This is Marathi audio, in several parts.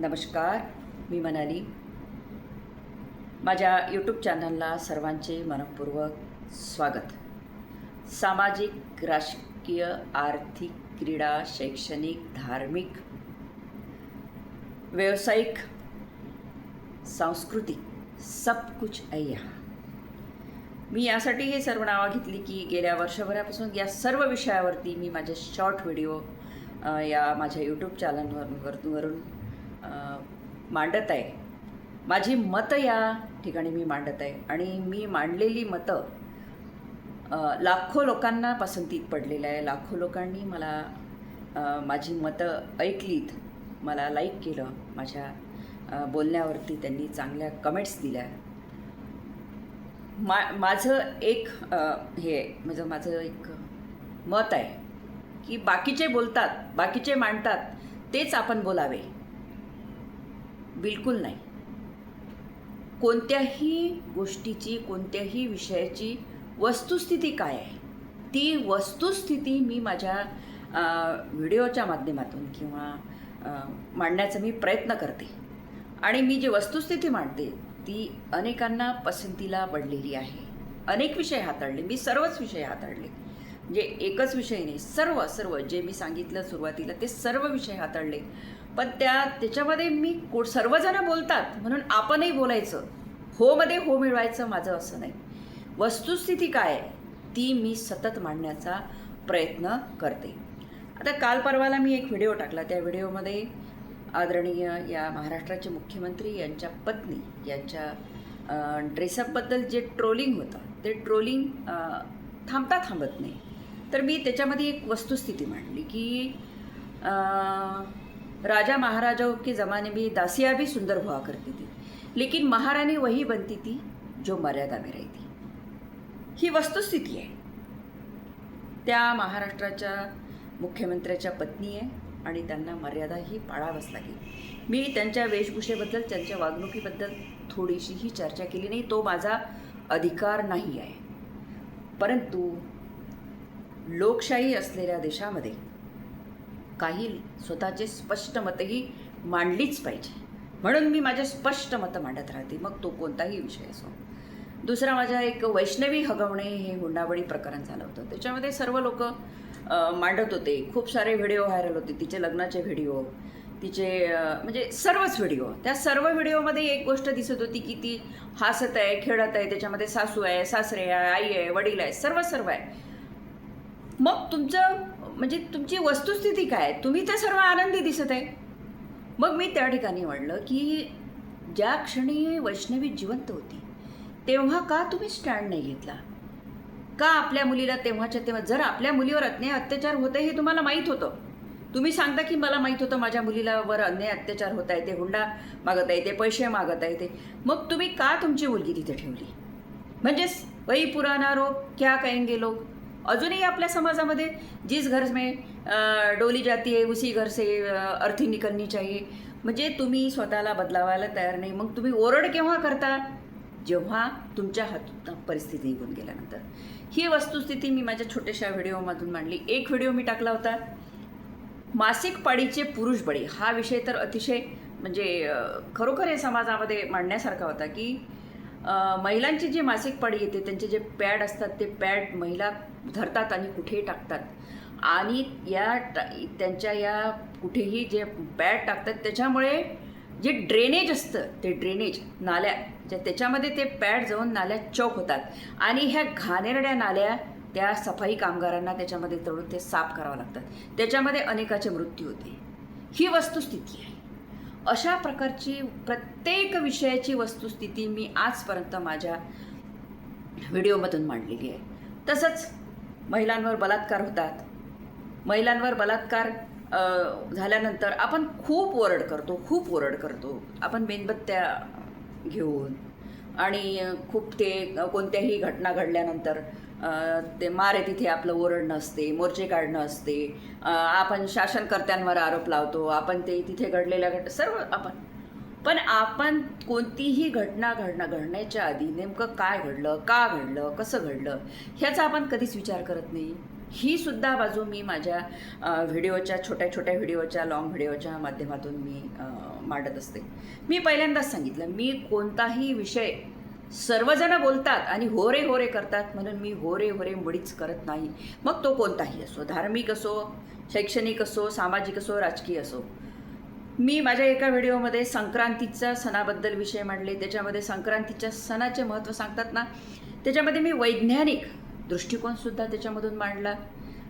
नमस्कार मी मनाली. माझ्या यूट्यूब चॅनलला सर्वांचे मनपूर्वक स्वागत. सामाजिक राजकीय आर्थिक क्रीडा शैक्षणिक धार्मिक व्यावसायिक सांस्कृतिक सब कुछ है यहाँ मी यासाठी हे सर्व नावं घेतली की गेल्या वर्षभरापासून या सर्व विषयावरती मी माझे शॉर्ट व्हिडिओ या माझ्या यूट्यूब चॅनलवर वरून मांडत आहे. माझी मतं या ठिकाणी मी मांडत आहे. आणि मी मांडलेली मतं लाखो लोकांना पसंतीत पडलेलं आहे. लाखो लोकांनी मला माझी मतं ऐकलीत. मला लाईक केलं. माझ्या बोलण्यावरती त्यांनी चांगल्या कमेंट्स दिल्या. मा माझं एक हे आहे, म्हणजे माझं एक मत आहे की बाकीचे बोलतात बाकीचे मांडतात तेच आपण बोलावे. बिलकुल नाही. कोणत्याही गोष्टीची कोणत्याही विषयाची वस्तुस्थिती काय आहे? ती वस्तुस्थिती मी माझ्या व्हिडिओच्या माध्यमातून किंवा मांडण्याचा मी प्रयत्न करते. आणि मी जी वस्तुस्थिती मांडते ती अनेकांना पसंतीला पडलेली आहे. अनेक विषय हाताळले मी सर्वच विषय हाताळले. म्हणजे एकच विषय नाही सर्व सर्व जे मी सांगितलं सुरुवातीला ते सर्व विषय हाताळले. पण त्या त्याच्यामध्ये मी को सर्वजण बोलतात म्हणून आपणही बोलायचं. होमध्ये हो मिळवायचं माझं असं नाही. वस्तुस्थिती काय आहे ती मी सतत मांडण्याचा प्रयत्न करते. आता काल परवाला मी एक व्हिडिओ टाकला त्या व्हिडिओमध्ये आदरणीय या महाराष्ट्राचे मुख्यमंत्री यांच्या पत्नी यांच्या ड्रेसअपबद्दल जे ट्रोलिंग होतं ते ट्रोलिंग थांबता थांबत नाही. तर मी त्याच्यामध्ये एक वस्तुस्थिती मांडली की राजा महाराजाओं के ज़माने में दासियाँ भी सुंदर हुआ करती थी। लेकिन महारानी वही बनती थी जो मर्यादा में रहती। ही वस्तुस्थिती आहे त्या महाराष्ट्राच्या मुख्यमंत्र्याच्या पत्नी आहे आणि त्यांना मर्यादा ही पाळावंच लागेल। मी त्यांच्या वेशभूषेबद्दल त्यांच्या वागणुकीबद्दल थोडीशीही चर्चा केली नाही तो माझा अधिकार नाही आहे. परंतु लोकशाही असलेल्या देशामध्ये काही स्वतःचे स्पष्ट मतही मांडलीच पाहिजे. म्हणून मी माझे स्पष्ट मतं मांडत राहते. मग तो कोणताही विषय असो. दुसरा माझा एक वैष्णवी हगवणे हे हुंडाबळी प्रकरण झालं होतं. त्याच्यामध्ये सर्व लोक मांडत होते. खूप सारे व्हिडिओ व्हायरल होते. तिचे लग्नाचे व्हिडिओ तिचे म्हणजे सर्वच व्हिडिओ. त्या सर्व व्हिडिओमध्ये एक गोष्ट दिसत होती की ती हसत आहे खेळत आहे त्याच्यामध्ये सासू आहे सासरे आहे आई आहे वडील आहे सर्व सर्व आहे. मग तुमचं म्हणजे तुमची वस्तुस्थिती काय तुम्ही तर सर्व आनंदी दिसत आहे. मग मी त्या ठिकाणी म्हणलं की ज्या क्षणी वैष्णवी जिवंत होती तेव्हा का तुम्ही स्टँड नाही घेतला? का आपल्या मुलीला तेव्हाच्या तेव्हा जर आपल्या मुलीवर अन्याय अत्याचार होत आहे हे तुम्हाला माहीत होतं. तुम्ही सांगता की मला माहीत होतं माझ्या मुलीला वर अन्याय अत्याचार होत आहे ते हुंडा मागत आहे ते पैसे मागत आहे ते. मग तुम्ही का तुमची मुलगी तिथे ठेवली? म्हणजेच वही पुराणा रोग क्या कहेंगे लोक? अजूनही आपल्या समाजामध्ये जिस घर में डोली जाती है उसी घर से अर्थी निकलनी चाहिए। म्हणजे तुम्ही स्वतःला बदलावायला तयार नाही. मग तुम्ही ओरड केव्हा करता? जेव्हा तुमच्या हातून परिस्थिती निघून गेल्यानंतर. ही वस्तुस्थिती मी माझ्या छोट्याशा व्हिडिओमधून मांडली. एक व्हिडिओ मी टाकला होता. मासिक पाळीचे पुरुष बळी. हा विषय तर अतिशय म्हणजे खरोखर हे समाजामध्ये मांडण्यासारखा होता की महिलांची जी मासिक पाळी येते त्यांचे जे पॅड असतात ते पॅड महिला धरतात आणि कुठेही टाकतात. आणि या त्यांच्या या कुठेही जे पॅड टाकतात त्याच्यामुळे जे ड्रेनेज असतं ते ड्रेनेज नाल्या ज्या त्याच्यामध्ये ते पॅड जाऊन नाल्या चौक होतात. आणि ह्या घाणेरड्या नाल्या त्या सफाई कामगारांना त्याच्यामध्ये तळून ते साफ करावं लागतात. त्याच्यामध्ये अनेकाचे मृत्यू होते. ही वस्तुस्थिती आहे. अशा प्रकारची प्रत्येक विषयाची वस्तुस्थिती मी आजपर्यंत माझ्या व्हिडिओमधून मांडलेली आहे. तसंच महिलांवर बलात्कार होतात. महिलांवर बलात्कार झाल्यानंतर आपण खूप ओरड करतो खूप ओरड करतो. आपण मेणबत्त्या घेऊन आणि खूप ते कोणत्याही घटना घडल्यानंतर ते मारे तिथे आपलं ओरडणं असते मोर्चे काढणं असते. आपण शासनकर्त्यांवर आरोप लावतो आपण ते तिथे घडलेल्या घट सर्व आपण. पण आपण कोणतीही घटना घडणं घडण्याच्या आधी नेमकं काय घडलं का घडलं कसं घडलं ह्याचा आपण कधीच विचार करत नाही. ही सुद्धा बाजू मी माझ्या व्हिडिओच्या छोट्या छोट्या व्हिडिओच्या लॉंग व्हिडिओच्या माध्यमातून मी मांडत असते. मी पहिल्यांदाच सांगितलं मी कोणताही विषय सर्वजण बोलतात आणि होरे होरे करतात म्हणून मी होरे होरे मुळीच करत नाही. मग तो कोणताही असो धार्मिक असो शैक्षणिक असो सामाजिक असो राजकीय असो. मी माझ्या एका व्हिडिओमध्ये संक्रांतीचा सणाबद्दल विषय मांडले. त्याच्यामध्ये संक्रांतीच्या सणाचे महत्त्व सांगतात ना त्याच्यामध्ये मी वैज्ञानिक दृष्टिकोनसुद्धा त्याच्यामधून मांडला.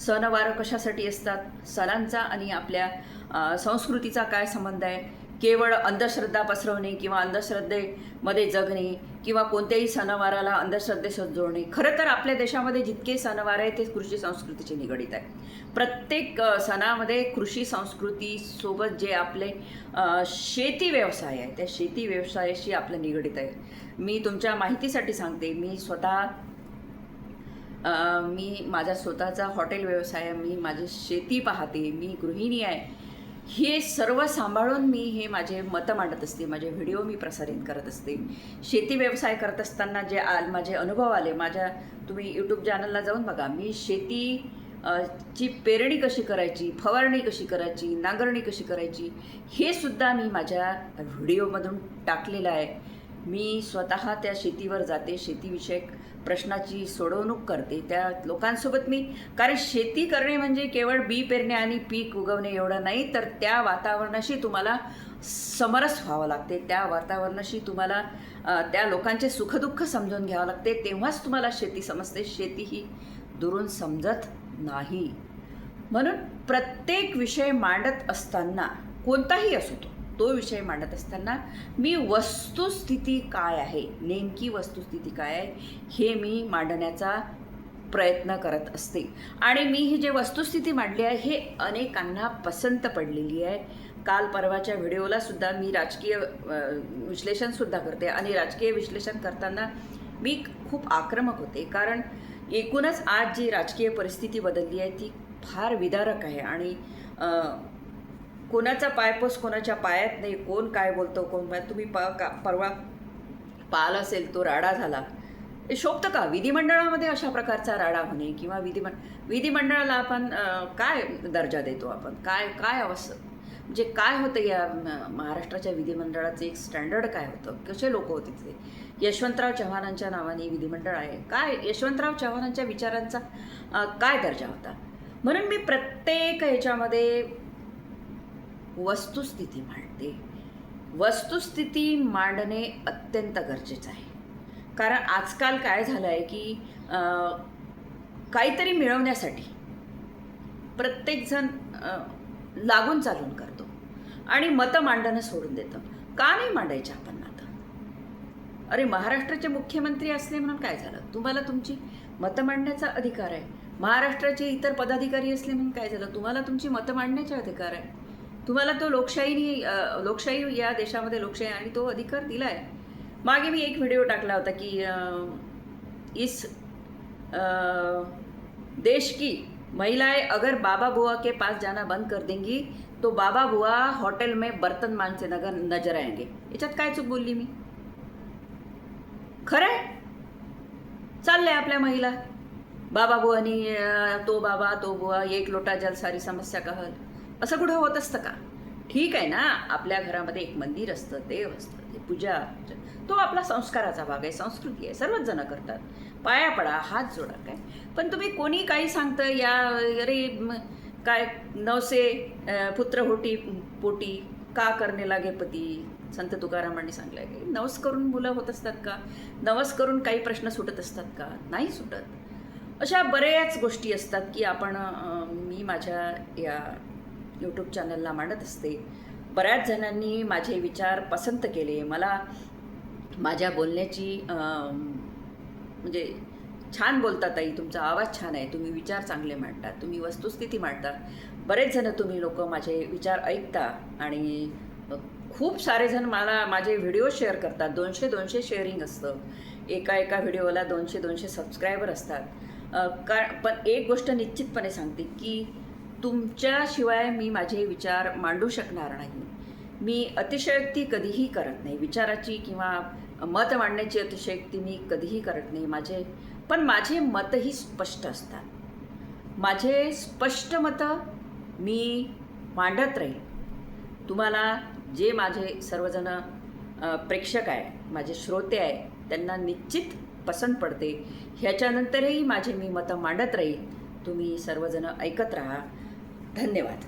सणवार कशासाठी असतात? सणांचा आणि आपल्या संस्कृतीचा काय संबंध आहे? केवळ अंधश्रद्धा पसरवणे किंवा अंधश्रद्धेमध्ये जगणे किंवा कोणत्याही सणवाराला अंधश्रद्धेसह जोडणे खरं तर आपल्या देशामध्ये जितके सणवार आहेत ते कृषी संस्कृतीचे निगडीत आहे प्रत्येक सणामध्ये कृषी संस्कृतीसोबत जे आपले शेती व्यवसाय आहे त्या शेती व्यवसायाशी आपलं निगडीत आहे. मी तुमच्या माहितीसाठी सांगते मी स्वतः मी माझा स्वतःचा हॉटेल व्यवसाय आहे मी माझी शेती पाहते मी गृहिणी आहे. हे सर्व सांभाळून मी हे माझे मतं मांडत असते माझे व्हिडिओ मी प्रसारित करत असते. शेती व्यवसाय करत असताना जे आल माझे अनुभव आले माझ्या तुम्ही यूट्यूब चॅनलला जाऊन बघा मी शेती ची पेरणी कशी करायची फवारणी कशी करायची नांगरणी कशी करायची हे सुद्धा मी माझ्या व्हिडिओमधून टाकलेलं आहे. मी स्वतः त्या शेतीवर जाते शेतीविषयक प्रश्नाची सोडवणूक करते. त्या लोकांसोबत मी कारण शेती करणे म्हणजे केवळ बी पेरणे आणि पीक उगवणे एवढं नाही तर त्या वातावरणाशी तुम्हाला समरस व्हावं लागते. त्या वातावरणाशी तुम्हाला त्या लोकांचे सुखदुःख समजून घ्यावं लागते. तेव्हाच तुम्हाला शेती समजते. शेती ही दुरून समजत नाही. म्हणून प्रत्येक विषय मांडत असताना कोणताही असो तो तो विषय मांडत असताना मी वस्तुस्थिती काय आहे? नेमकी वस्तुस्थिती काय आहे? हे मी मांडण्याचा प्रयत्न करत असते. आणि मी ही जे वस्तुस्थिती मांडली आहे हे अनेकांना पसंत पडलेली आहे. काल परवाच्या व्हिडिओला सुद्धा मी राजकीय विश्लेषणसुद्धा करते. आणि राजकीय विश्लेषण करताना मी खूप आक्रमक होते. कारण एकूणच आज जी राजकीय परिस्थिती बदलली आहे ती फार विदारक आहे. आणि कोणाचा पायपोस कोणाच्या पायात नाही कोण काय बोलतो कोण तुम्ही प का परवा पाल असेल तो राडा झाला. हे शोभतं का? विधिमंडळामध्ये अशा प्रकारचा राडा होणे किंवा विधिमंड विधिमंडळाला आपण काय दर्जा देतो आपण? काय काय अवस्था म्हणजे काय होतं या महाराष्ट्राच्या विधिमंडळाचं एक स्टँडर्ड काय होतं? कसे लोक होते तिथे? यशवंतराव चव्हाणांच्या नावाने विधिमंडळ आहे. काय यशवंतराव चव्हाणांच्या विचारांचा काय दर्जा होता? म्हणून मी प्रत्येक ह्याच्यामध्ये वस्तुस्थिती मांडते. वस्तुस्थिती मांडणे अत्यंत गरजेचं आहे. कारण आजकाल काय झालं आहे की काहीतरी मिळवण्यासाठी प्रत्येकजण लागून चालून करतो. आणि मतं मांडणं सोडून देतं. का नाही मांडायचे आपण मतं? अरे महाराष्ट्राचे मुख्यमंत्री असले म्हणून काय झालं? तुम्हाला तुमची मतं मांडण्याचा अधिकार आहे. महाराष्ट्राचे इतर पदाधिकारी असले म्हणून काय झालं? तुम्हाला तुमची मतं मांडण्याचा अधिकार आहे. तुम्हाला तो लोकशाहीनी लोकशाही या देशामध्ये लोकशाही आणि तो अधिकार दिला आहे मागे मी एक व्हिडिओ टाकला होता की इस देश की महिलाएं अगर बाबा बुआ के पास जाना बंद कर देंगी तो बाबा बुआ हॉटेल में बर्तन मानसे नगर नजर आएंगे. याच्यात काय चूक बोलली मी? खरं आहे चाललंय आपल्या महिला. बाबा बुआनी तो बाबा तो बुवा एक लोटा जल सारी समस्या कहल. असं कुठं होत असतं का? ठीक आहे ना आपल्या घरामध्ये एक मंदिर असतं देव असतं ते पूजा तो आपला संस्काराचा भाग आहे संस्कृती आहे सर्वच जण करतात. पाया पडा हात जोडा काय? पण तुम्ही कोणी काही सांगतं या अरे काय नवसे पुत्र होटी पोटी का करणे लागे पती? संत तुकारामांनी सांगलंय की नवस करून मुलं होत असतात का? नवस करून काही प्रश्न सुटत असतात का? नाही सुटत. अशा बऱ्याच गोष्टी असतात की आपण मी माझ्या या यूट्यूब चॅनलला मांडत असते. बऱ्याच जणांनी माझे विचार पसंत केले. मला माझ्या बोलण्याची म्हणजे छान बोलता ताई तुमचा आवाज छान आहे. तुम्ही विचार चांगले मांडता तुम्ही वस्तुस्थिती मांडता बरेच जण तुम्ही लोक माझे विचार ऐकता आणि खूप सारे जण मला माझे व्हिडिओ शेअर करतात. दोनशे दोनशे शेअरिंग असतं. एका एका व्हिडिओला दोनशे दोनशे सबस्क्रायबर असतात. कारण का पण एक गोष्ट निश्चितपणे सांगते की तुमच्याशिवाय मी माझे विचार मांडू शकणार नाही. मी अतिशयोक्ती कधीही करत नाही. विचाराची किंवा मत मांडण्याची अतिशयोक्ती मी कधीही करत नाही. माझे पण माझे मतही स्पष्ट असतात. माझे स्पष्ट मतं मी मांडत राहील तुम्हाला जे माझे सर्वजण प्रेक्षक आहे माझे श्रोते आहे त्यांना निश्चित पसंत पडते. ह्याच्यानंतरही माझे मी मतं मांडत राहील तुम्ही सर्वजण ऐकत राहा. धन्यवाद.